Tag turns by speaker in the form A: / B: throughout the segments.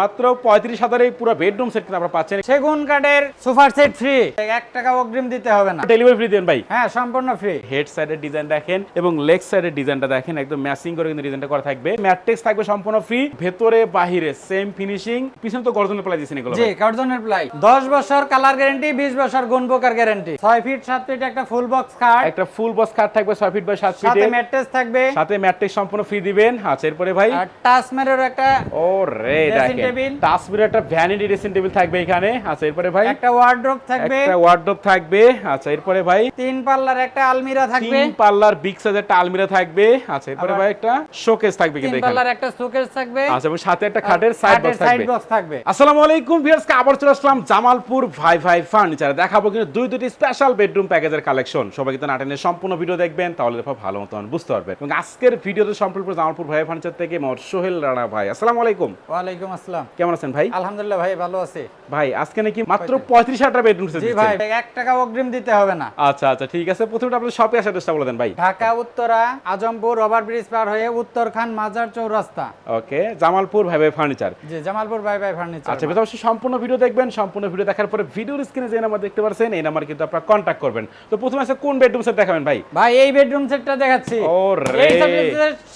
A: মাত্র পঁয়ত্রিশ হাজারে পুরো বেডরুম সেট কিন্তু আপনারা পাচ্ছেন।
B: সেগুন কাঠের সোফার সেট ফ্রি এক টাকা অগ্রিম দিতে হবে না।
A: ডেলিভারি ফ্রি দেন ভাই।
B: হ্যাঁ সম্পূর্ণ ফ্রি
A: হেড সাইডের ডিজাইন দেখেন এবং লেগ সাইডের ডিজাইনটা দেখেন একদম ম্যাচিং করে কিন্তু ডিজাইনটা করা থাকবে। ম্যাট্রিক্স থাকবে সম্পূর্ণ ফ্রি ভেতরে বাহিরে সেম ফিনিশিং পিছনে তো গর্জনের প্লাই দিয়েছেন এগুলো
B: জি। কার্টনের প্লাই। দশ বছর কালার গ্যারান্টি বিশ বছর গুণ পোকার গ্যারান্টি ছয় ফিট সাত ফিট একটা ফুল বক্স খাট
A: একটা ফুল বক্স কাট থাকবে ছয় ফিট বাই সাত
B: সাথে
A: ফিটের
B: ম্যাট্রেস থাকবে।
A: সাথে ম্যাট্রিক্স সম্পূর্ণ ফ্রি দিবেন। আচ্ছা এরপরে ভাই।
B: আর টাচ মেরোর একটা
A: ও রে দেখেন।
B: Table।
A: তাসবির একটা ভ্যানিটি ড্রেসিং টেবিল থাকবে এখানে। আচ্ছা এরপরে ভাই?
B: একটা ওয়ার্ড্রপ থাকবে।
A: একটা ওয়ার্ডরোব থাকবে। আচ্ছা এরপরে ভাই?
B: তিন পাল্লার একটা আলমিরা থাকবে।
A: তিন পাল্লার বিগ সাইজের একটা আলমিরা থাকবে। আচ্ছা এরপরে ভাই একটা শোকেস থাকবে
B: তিন
A: কিন্তু এখানে
B: পাল্লার একটা শোকেস থাকবে।
A: আচ্ছা এবং সাথে একটা খাটের সাইড বক্স থাকবে।
B: থাকবে।
A: আসসালামু আলাইকুম ভিউয়ার্স আবার চলে আসলাম জামালপুর ভাই ভাই ফার্নিচার দেখাবো কিন্তু দুই দুটি স্পেশাল বেডরুম প্যাকেজের কালেকশন সবাই কিন্তু নাটেনের সম্পূর্ণ ভিডিও দেখবেন তাহলে দেখো ভালো মতন বুঝতে পারবেন। এবং আজকের ভিডিওতে সম্পূর্ণ জামালপুর ভাই ফার্নিচার থেকে মোর সোহেল রানা ভাই। আসসালামু আলাইকুম।
B: ওয়ালাইকুম আসসালাম।
A: কেমন আছেন ভাই?
B: আলহামদুলিল্লাহ ভাই ভালো আছি।
A: ভাই আজকে নাকি মাত্র পঁয়ত্রিশ হাজার বেডরুম
B: জি ভাই এক টাকা অগ্রিম দিতে হবে না।
A: আচ্ছা আচ্ছা ঠিক আছে। প্রথমে আপনার শপে আসার চেষ্টা বলে দেন ভাই।
B: ঢাকা উত্তরা আজমপুর রবার ব্রিজ পার হয়ে উত্তরখান মাজার চৌরাস্তা।
A: ওকে জামালপুর ভাই ভাই ফার্নিচার
B: জি জামালপুর বাই বাই ফার্নিচার
A: আচ্ছা বেশ অবশ্যই সম্পূর্ণ ভিডিও দেখবেন। সম্পূর্ণ ভিডিও দেখার পরে ভিডিওর স্ক্রিনে যে নাম্বার দেখতে পাচ্ছেন এই নাম্বার কিন্তু আপনারা কন্ট্যাক্ট করবেন। তো প্রথমে আছে কোন বেডরুম সেট দেখাবেন ভাই?
B: ভাই এই বেডরুম সেটটা দেখাচ্ছি।
A: ও রে।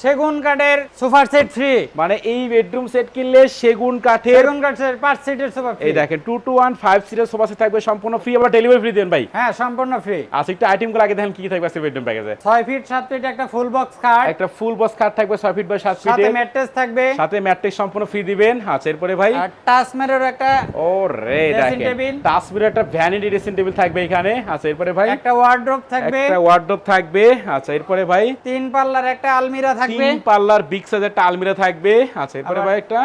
B: সেগুন কাঠের সোফার সেট ফ্রি
A: মানে এই বেডরুম সেট কিনলে সেগুন কাঠের
B: সেগুন কাঠের পাঁচ সিটের সোফা
A: এই দেখেন টু টু ওয়ান ফাইভ সিটের সোফা সেট থাকবে সম্পূর্ণ ফ্রি আবার ডেলিভারি ফ্রি দেন ভাই।
B: হ্যাঁ সম্পূর্ণ ফ্রি
A: আচ্ছা একটু আইটেমগুলো আগে দেখেন কি কি থাকবে আজকে বেডরুম প্যাকেজে
B: ছয় ফিট সাত ফিট একটা ফুল বক্স খাট
A: একটা ফুল বক্স খাট থাকবে ছয় ফিট বাই সাত
B: সাথে ম্যাট্রেস থাকবে।
A: সাথে ম্যাট্রিক্স সম্পূর্ণ ফ্রি দিবেন। আচ্ছা এরপরে ভাই?
B: আর টাচ মেরোর একটা
A: ও রে দেখেন
B: table।
A: তাসবির একটা ভ্যানিটি ড্রেসিং টেবিল থাকবে এখানে। আচ্ছা এরপরে ভাই?
B: একটা ওয়ার্ড্রপ থাকবে।
A: একটা ওয়ার্ডরোব থাকবে। আচ্ছা এরপরে ভাই?
B: তিন পাল্লার একটা আলমিরা থাকবে।
A: তিন পাল্লার বিগ সাইজের একটা আলমিরা থাকবে। আচ্ছা এরপরে ভাই একটা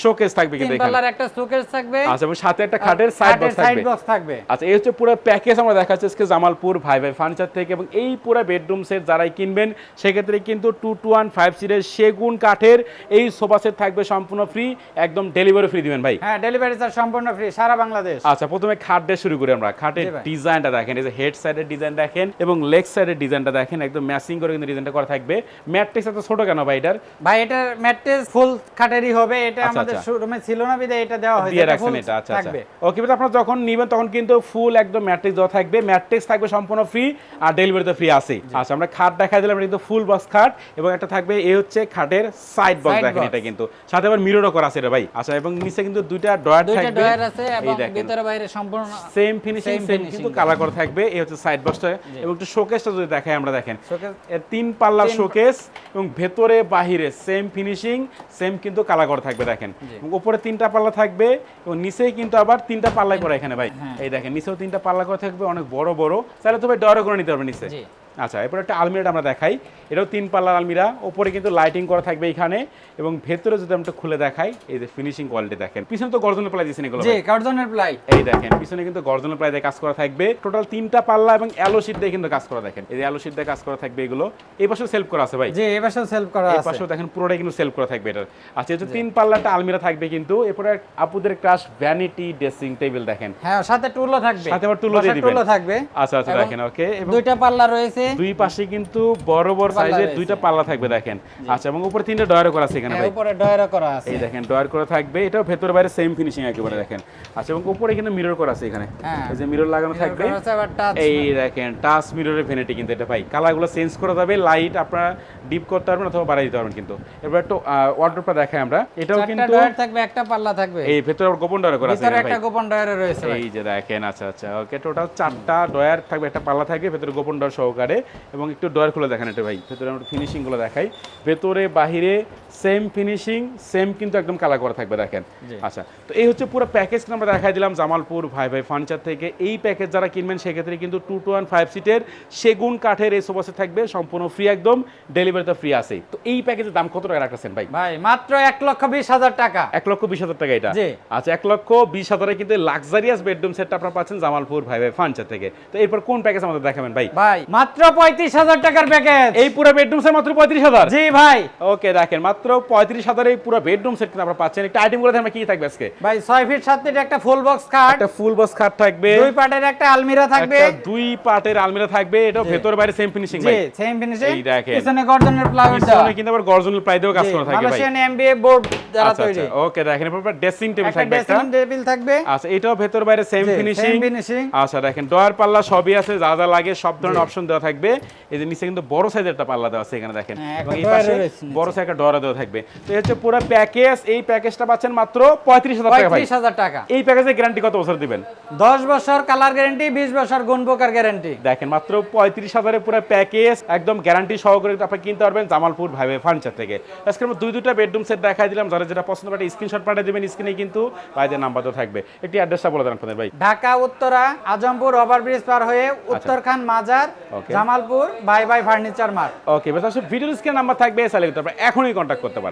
A: শোকেস থাকবে
B: তিন
A: কিন্তু এখানে।
B: পাল্লার একটা শোকেস থাকবে।
A: আচ্ছা এবং সাথে একটা খাটের সাইড বক্স
B: সাইড
A: থাকবে।
B: বক্স থাকবে।
A: আচ্ছা এই হচ্ছে পুরো প্যাকেজ আমরা দেখাচ্ছি আজকে জামালপুর ভাই ভাই ফার্নিচার থেকে এবং এই পুরো বেডরুম সেট যারাই কিনবেন সেক্ষেত্রে কিন্তু টু টু ওয়ান ফাইভ সিটের সেগুন কাঠের এই সোফা সেট থাকবে সম্পূর্ণ ফ্রি একদম ডেলিভারি ফ্রি দিবেন ভাই।
B: হ্যাঁ ডেলিভারি চার্জ সম্পূর্ণ ফ্রি সারা বাংলাদেশ।
A: আচ্ছা প্রথমে খাট দিয়ে শুরু করি আমরা। খাটের। ডিজাইনটা দেখেন এই যে হেড সাইডের ডিজাইন দেখেন এবং লেগ সাইডের ডিজাইনটা দেখেন একদম ম্যাচিং করে কিন্তু ডিজাইনটা করা থাকবে। ম্যাট্রিক্স এত ছোট কেন ভাই এটার?
B: ভাই এটার ম্যাট্রেস ফুল খাটেরই হবে এটা
A: আচ্ছা,
B: আমাদের
A: আচ্ছা।
B: শোরুমে ছিল না বিদায় এটা দেওয়া হয়েছে।
A: দিয়ে রাখছেন এটা আচ্ছা আচ্ছা। ওকে আপনারা যখন নেবেন তখন কিন্তু ফুল একদম ম্যাট্রিক্স দেওয়া থাকবে। ম্যাট্রিক্স থাকবে সম্পূর্ণ ফ্রি আর ডেলিভারি তো ফ্রি আছে। আচ্ছা আমরা খাট দেখাই দিলাম এটা কিন্তু ফুল বক্স খাট এবং একটা থাকবে এই হচ্ছে খাটের সাইড বক্স দেখেন এটা কিন্তু। সাথে আবার মিররও করা আছে এটা ভাই। আচ্ছা এবং নিচে কিন্তু দুইটা ডয়ার
B: দুইটা
A: থাকবে।
B: ডয়ার আছে এবং ভিতরে বাইরে সম্পূর্ণ
A: সেম ফিনিশিং সেম কিন্তু কালার করা থাকবে এই হচ্ছে সাইড বক্সটা এবং একটু শোকেসটা যদি দেখাই আমরা দেখেন। তিন পাল্লা শোকেস এবং ভেতরে বাহিরে সেম ফিনিশিং সেম কিন্তু কালার করা থাকবে দেখেন। উপরে তিনটা পাল্লা থাকবে এবং নিচেই কিন্তু আবার তিনটা পাল্লাই করা এখানে ভাই
B: হ্যাঁ।
A: এই দেখেন নিচেও তিনটা পাল্লা করা থাকবে অনেক বড় বড় তাহলে তো ভাই ডরও করে নিতে পারবে নিচে। আচ্ছা এরপর একটা আলমিরাটা আমরা দেখাই। এটাও তিন পাল্লার আলমিরা। ওপরে কিন্তু লাইটিং করা থাকবে এখানে এবং ভেতরে যদি আমরা খুলে দেখাই এই যে ফিনিশিং কোয়ালিটি দেখেন। পিছনে তো গর্জনের প্লাই দিয়েছেন এগুলো
B: জি
A: ভাই।
B: প্লাই।
A: এই দেখেন পিছনে কিন্তু গর্জনের প্রায় দিয়ে কাজ করা থাকবে। টোটাল তিনটা পাল্লা এবং অ্যালো শীট দিয়ে কিন্তু কাজ করা দেখেন। এই যে অ্যালো শীট দিয়ে কাজ করা থাকবে এগুলো। এই পাশেও সেলফ করা আছে ভাই।
B: জি এই পাশেও সেলফ করা আছে।
A: এই পাশেও দেখেন পুরোটাই কিন্তু সেলফ করা থাকবে এটার। আচ্ছা এই যে তিন পাল্লাটা আলমিরা থাকবে কিন্তু। এরপরে আপুদের ক্রাশ ভ্যানিটি ড্রেসিং টেবিল দেখেন।
B: হ্যাঁ সাথে টুলও থাকবে।
A: সাথে আবার টুলও দিয়ে দিবেন।
B: টুলও থাকবে।
A: আচ্ছা আচ্ছা দেখেন ওকে এবং
B: দুইটা পাল্লা রয়েছে।
A: দুই পাশে কিন্তু বড় বড় সাইজের দুইটা পাল্লা থাকবে দেখেন। আচ্ছা এবং উপরে তিনটা ডয়ারও করা আছে এখানে
B: হ্যাঁ,
A: ভাই।
B: উপরে ডয়ারও করা আছে।
A: এই দেখেন ডয়ার করা থাকবে। এটাও ভেতরে বাইরে সেম ফিনিশিং একেবারে দেখেন। আচ্ছা এবং উপরে এখানে মিরর করা আছে এখানে।
B: হ্যাঁ।
A: এই যে মিরর লাগানো থাকবে। এই দেখেন টাচ মিররের ভেনিটি কিন্তু এটা ভাই। কালারগুলো চেঞ্জ করা যাবে লাইট আপনারা ডিপ করতে পারবেন অথবা বাড়াই দিতে পারবেন কিন্তু। এবার একটু ওয়ার্ডরোবটা দেখাই আমরা। এটাও কিন্তু
B: ডয়ার থাকবে একটা পাল্লা থাকবে।
A: এই ভেতরে আবার গোপন ডয়ার করা আছে
B: ভিতরে একটা গোপন ডয়ারে রয়েছে
A: এই যে দেখেন আচ্ছা আচ্ছা ওকে টোটাল চারটা ডয়ার থাকবে একটা পাল্লা থাকবে ভেতরে গোপন ডয়ার সহকারে। এবং একটু ডয়ার খুলে দেখেন এটা ভাই। ভেতরে আমরা ফিনিশিংগুলো দেখাই। ভেতরে বাহিরে সেম ফিনিশিং সেম কিন্তু একদম কালার করা থাকবে দেখেন। আচ্ছা তো এই হচ্ছে পুরো প্যাকেজ আমরা দেখাই দিলাম জামালপুর ভাই ভাই ফার্নিচার থেকে। এই প্যাকেজ যারা কিনবেন সেক্ষেত্রে কিন্তু টু টু ওয়ান ফাইভ সিটের সেগুন কাঠের এই সোফাসে থাকবে সম্পূর্ণ ফ্রি একদম ডেলিভারিতে ফ্রি আছে তো এই প্যাকেজের দাম কত টাকা রাখতেছেন ভাই?
B: ভাই মাত্র এক লক্ষ বিশ হাজার টাকা।
A: এক লক্ষ বিশ হাজার টাকা এটা? আচ্ছা এক লক্ষ বিশ হাজারে কিন্তু লাক্সারিয়াস বেডরুম সেটটা আপনারা পাচ্ছেন জামালপুর ভাই ভাই ফার্নিচার থেকে। তো এরপর কোন প্যাকেজ আমাদের দেখাবেন ভাই?
B: ভাই মাত্র মাত্র পঁয়ত্রিশ হাজার টাকার প্যাকেজ
A: এই পুরো বেডরুম সেট মাত্র পঁয়ত্রিশ হাজার?
B: জি ভাই।
A: ওকে দেখেন মাত্র পঁয়ত্রিশ হাজার এই পুরো বেডরুম সেট কিন্তু আপনারা পাচ্ছেন। একটা আইটেমগুলো আমরা কি থাকবে আজকে?
B: ভাই ছয় ফিট সাত ফিট একটা ফুল বক্স খাট
A: একটা ফুল বক্স খাট থাকবে।
B: দুই পাটের একটা আলমিরা থাকবে।
A: দুই পার্টের আলমিরা থাকবে। এটা ভেতর বাইরে সেম ফিনিশিং ভাই।
B: সেম ফিনিশিং
A: এই।
B: পিছনে গর্জনের প্লাইউড
A: পিছনে কিন্তু আবার গর্জনাল প্রাই দিয়েও কাজ করা থাকবে ভাই।
B: মালয়েশিয়ান এমবিএ বোর্ড দ্বারা তৈরি।
A: ওকে ড্রেসিং টেবিল থাকবে একটা।
B: ড্রেসিং টেবিল থাকবে।
A: আচ্ছা এটাও ভেতর বাইরে সেম ফিনিশিং
B: same finishing।
A: আচ্ছা দেখেন ডয়ার পাল্লা সবই আছে যা যা লাগে সব ধরনের অপশন দেওয়া থাকবে। এই যে নিচে কিন্তু বড় সাইজের একটা পাল্লা দেওয়া আছে এখানে দেখেন।
B: হ্যাঁ,
A: এবং এই পাশে বড় সাইজ একটা ডয়ার দেওয়া থাকবে। তো এই হচ্ছে পুরো প্যাকেজ এই প্যাকেজটা পাচ্ছেন মাত্র পঁয়ত্রিশ হাজার টাকা ভাই।
B: পঁয়ত্রিশ হাজার টাকা।
A: এই প্যাকেজের গ্যারান্টি কত বছর দিবেন?
B: দশ বছর কালার গ্যারেন্টি বিশ বছর গুণ পোকার গ্যারেন্টি
A: দেখেন মাত্র পঁয়ত্রিশ হাজারের পুরো প্যাকেজ একদম গ্যারান্টি সহকারে আপনি কিনতে পারবেন জামালপুর ভাইবে ফার্নিচার থেকে। আজকে আমরা দুই দুটা বেডরুম সেট দেখাই দিলাম। যারা যেটা পছন্দ করে স্ক্রিনশট পাঠিয়ে দেবেন স্ক্রিনে কিন্তু। ভাইদের নাম্বার তো থাকবে। একটি অ্যাড্রেসটা বলে দেন আপনাদের ভাই।
B: ঢাকা উত্তরা আজমপুর ওভারব্রিজ পার হয়ে উত্তরখান মাজার. Jamalpur Bhai Bhai furniture mart
A: okay বেশ ভিডিও স্ক্রিন নাম্বার থাকবে আপনারা এখনই কন্ট্যাক্ট করতে পারেন।